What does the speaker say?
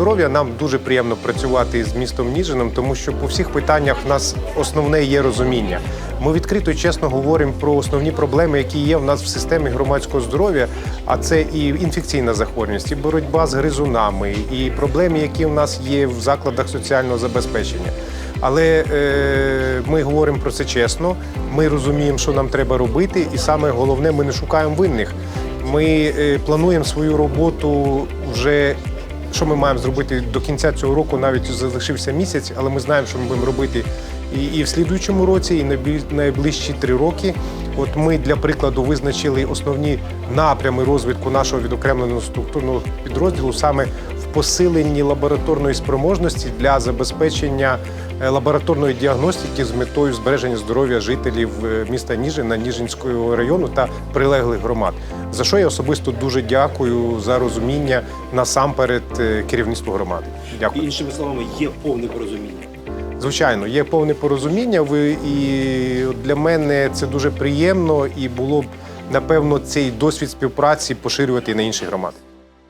здоров'я нам дуже приємно працювати з містом Ніжином, тому що по всіх питаннях в нас основне є розуміння. Ми відкрито і чесно говоримо про основні проблеми, які є в нас в системі громадського здоров'я. А це і інфекційна захворюваність, і боротьба з гризунами, і проблеми, які в нас є в закладах соціального забезпечення. Але е, ми говоримо про це чесно. Ми розуміємо, що нам треба робити, і саме головне, ми не шукаємо винних. Ми е, плануємо свою роботу вже. Що ми маємо зробити до кінця цього року? Навіть залишився місяць, але ми знаємо, що ми будемо робити і, і в слідуючому році, і на найближчі три роки. От ми для прикладу визначили основні напрями розвитку нашого відокремленого структурного підрозділу саме посиленні лабораторної спроможності для забезпечення е, лабораторної діагностики з метою збереження здоров'я жителів е, міста Ніжина, Ніжинського району та прилеглих громад. За що я особисто дуже дякую за розуміння насамперед е, керівництву громади. Дякую. Іншими словами, є повне порозуміння. Звичайно, є повне порозуміння. Ви і для мене це дуже приємно, і було б напевно цей досвід співпраці поширювати і на інші громади.